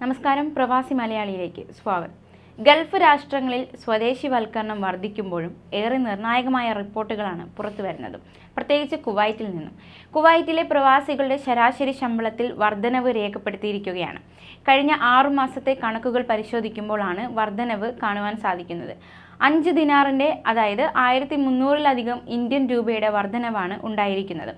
നമസ്കാരം പ്രവാസി മലയാളിയിലേക്ക് സ്വാഗതം. ഗൾഫ് രാഷ്ട്രങ്ങളിൽ സ്വദേശിവൽക്കരണം വർദ്ധിക്കുമ്പോഴും ഏറെ നിർണായകമായ റിപ്പോർട്ടുകളാണ് പുറത്തു വരുന്നത്. പ്രത്യേകിച്ച് കുവൈറ്റിൽ നിന്നും. കുവൈറ്റിലെ പ്രവാസികളുടെ ശരാശരി ശമ്പളത്തിൽ വർധനവ് രേഖപ്പെടുത്തിയിരിക്കുകയാണ്. കഴിഞ്ഞ ആറു മാസത്തെ കണക്കുകൾ പരിശോധിക്കുമ്പോഴാണ് വർധനവ് കാണുവാൻ സാധിക്കുന്നത്. അഞ്ച് ദിനാറിന്റെ അതായത് ആയിരത്തി മുന്നൂറിലധികം ഇന്ത്യൻ രൂപയുടെ വർധനവാണ് ഉണ്ടായിരിക്കുന്നത്.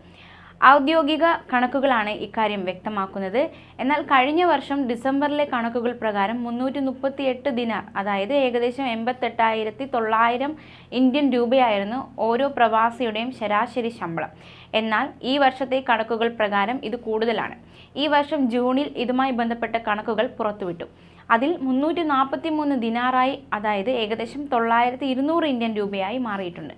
ഔദ്യോഗിക കണക്കുകളാണ് ഇക്കാര്യം വ്യക്തമാക്കുന്നത്. എന്നാൽ കഴിഞ്ഞ വർഷം ഡിസംബറിലെ കണക്കുകൾ പ്രകാരം മുന്നൂറ്റി മുപ്പത്തി എട്ട് ദിനാർ അതായത് ഏകദേശം എൺപത്തെട്ടായിരത്തി തൊള്ളായിരം ഇന്ത്യൻ രൂപയായിരുന്നു ഓരോ പ്രവാസിയുടെയും ശരാശരി ശമ്പളം. എന്നാൽ ഈ വർഷത്തെ കണക്കുകൾ പ്രകാരം ഇത് കൂടുതലാണ്. ഈ വർഷം ജൂണിൽ ഇതുമായി ബന്ധപ്പെട്ട കണക്കുകൾ പുറത്തുവിട്ടു. അതിൽ മുന്നൂറ്റി നാൽപ്പത്തി മൂന്ന് ദിനാറായി അതായത് ഏകദേശം തൊള്ളായിരത്തി ഇരുന്നൂറ് ഇന്ത്യൻ രൂപയായി മാറിയിട്ടുണ്ട്.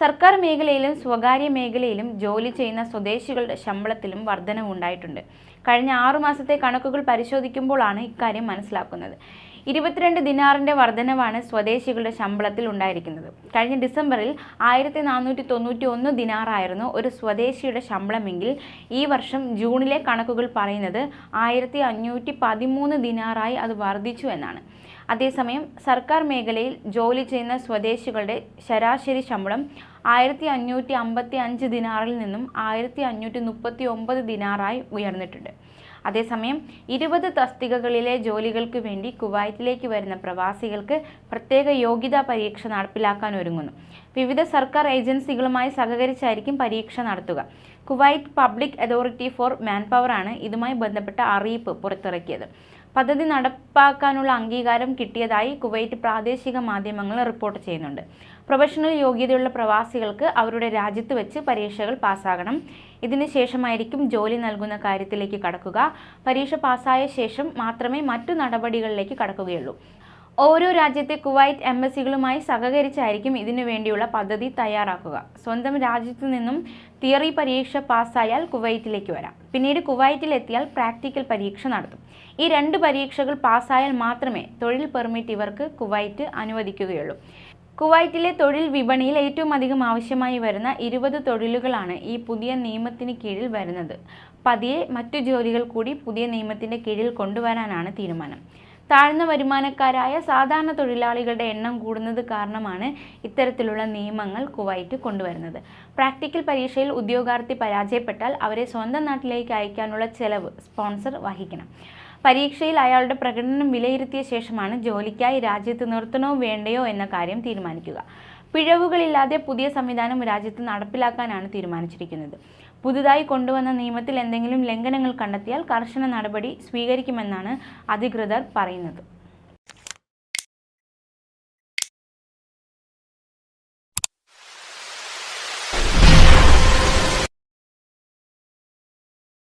സർക്കാർ മേഖലയിലും സ്വകാര്യ മേഖലയിലും ജോലി ചെയ്യുന്ന സ്വദേശികളുടെ ശമ്പളത്തിലും വർധനവുണ്ടായിട്ടുണ്ട് കഴിഞ്ഞ ആറു മാസത്തെ കണക്കുകൾ പരിശോധിക്കുമ്പോഴാണ് ഇക്കാര്യം മനസ്സിലാക്കുന്നത്. ഇരുപത്തിരണ്ട് ദിനാറിന്റെ വർധനവാണ് സ്വദേശികളുടെ ശമ്പളത്തിൽ ഉണ്ടായിരിക്കുന്നത്. കഴിഞ്ഞ ഡിസംബറിൽ ആയിരത്തി നാനൂറ്റി തൊണ്ണൂറ്റി ഒന്ന് ദിനാറായിരുന്നു ഒരു സ്വദേശിയുടെ ശമ്പളമെങ്കിൽ ഈ വർഷം ജൂണിലെ കണക്കുകൾ പറയുന്നത് ആയിരത്തി അഞ്ഞൂറ്റി പതിമൂന്ന് ദിനാറായി അത് വർദ്ധിച്ചു എന്നാണ്. അതേസമയം സർക്കാർ മേഖലയിൽ ജോലി ചെയ്യുന്ന സ്വദേശികളുടെ ശരാശരി ശമ്പളം ആയിരത്തി അഞ്ഞൂറ്റി അമ്പത്തി അഞ്ച് ദിനാറിൽ നിന്നും ആയിരത്തി അഞ്ഞൂറ്റി മുപ്പത്തി ഒമ്പത് ദിനാറായി ഉയർന്നിട്ടുണ്ട്. അതേസമയം ഇരുപത് തസ്തികകളിലെ ജോലികൾക്ക് വേണ്ടി കുവൈറ്റിലേക്ക് വരുന്ന പ്രവാസികൾക്ക് പ്രത്യേക യോഗ്യതാ പരീക്ഷ നടപ്പിലാക്കാൻ ഒരുങ്ങുന്നു. വിവിധ സർക്കാർ ഏജൻസികളുമായി സഹകരിച്ചായിരിക്കും പരീക്ഷ നടത്തുക. Kuwait public authority for man പവറാണ് ഇതുമായി ബന്ധപ്പെട്ട അറിയിപ്പ് പുറത്തിറക്കിയത്. പദ്ധതി നടപ്പാക്കാനുള്ള അംഗീകാരം കിട്ടിയതായി കുവൈറ്റ് പ്രാദേശിക മാധ്യമങ്ങൾ റിപ്പോർട്ട് ചെയ്യുന്നുണ്ട്. പ്രൊഫഷണൽ യോഗ്യതയുള്ള പ്രവാസികൾക്ക് അവരുടെ രാജ്യത്ത് വെച്ച് പരീക്ഷകൾ പാസ്സാകണം. ഇതിന് ശേഷമായിരിക്കും ജോലി നൽകുന്ന കാര്യത്തിലേക്ക് കടക്കുക. പരീക്ഷ പാസ്സായ ശേഷം മാത്രമേ മറ്റു നടപടികളിലേക്ക് കടക്കുകയുള്ളൂ. ഓരോ രാജ്യത്തെ കുവൈറ്റ് എംബസികളുമായി സഹകരിച്ചായിരിക്കും ഇതിനു വേണ്ടിയുള്ള പദ്ധതി തയ്യാറാക്കുക. സ്വന്തം രാജ്യത്തു നിന്നും തിയറി പരീക്ഷ പാസ്സായാൽ കുവൈറ്റിലേക്ക് വരാം. പിന്നീട് കുവൈറ്റിലെത്തിയാൽ പ്രാക്ടിക്കൽ പരീക്ഷ നടത്തും. ഈ രണ്ട് പരീക്ഷകൾ പാസ്സായാൽ മാത്രമേ തൊഴിൽ പെർമിറ്റ് ഇവർക്ക് കുവൈറ്റ് അനുവദിക്കുകയുള്ളൂ. കുവൈറ്റിലെ തൊഴിൽ വിപണിയിൽ ഏറ്റവും അധികം ആവശ്യമായി വരുന്ന ഇരുപത് തൊഴിലുകളാണ് ഈ പുതിയ നിയമത്തിന് കീഴിൽ വരുന്നത്. പതിയെ മറ്റു ജോലികൾ കൂടി പുതിയ നിയമത്തിന്റെ കീഴിൽ കൊണ്ടുവരാനാണ് തീരുമാനം. താഴ്ന്ന വരുമാനക്കാരായ സാധാരണ തൊഴിലാളികളുടെ എണ്ണം കൂടുന്നത് കാരണമാണ് ഇത്തരത്തിലുള്ള നിയമങ്ങൾ കുവൈറ്റ് കൊണ്ടുവരുന്നത്. പ്രാക്ടിക്കൽ പരീക്ഷയിൽ ഉദ്യോഗാർത്ഥി പരാജയപ്പെട്ടാൽ അവരെ സ്വന്തം നാട്ടിലേക്ക് അയക്കാനുള്ള ചെലവ് സ്പോൺസർ വഹിക്കണം. പരീക്ഷയിൽ അയാളുടെ പ്രകടനം വിലയിരുത്തിയ ശേഷമാണ് ജോലിക്കായി രാജ്യത്ത് നിർത്തണോ വേണ്ടയോ എന്ന കാര്യം തീരുമാനിക്കുക. പിഴവുകളില്ലാതെ പുതിയ സംവിധാനം രാജ്യത്ത് നടപ്പിലാക്കാനാണ് തീരുമാനിച്ചിരിക്കുന്നത്. പുതുതായി കൊണ്ടുവന്ന നിയമത്തിൽ എന്തെങ്കിലും ലംഘനങ്ങൾ കണ്ടെത്തിയാൽ കർശന നടപടി സ്വീകരിക്കുമെന്നാണ് അധികൃതർ പറയുന്നത്.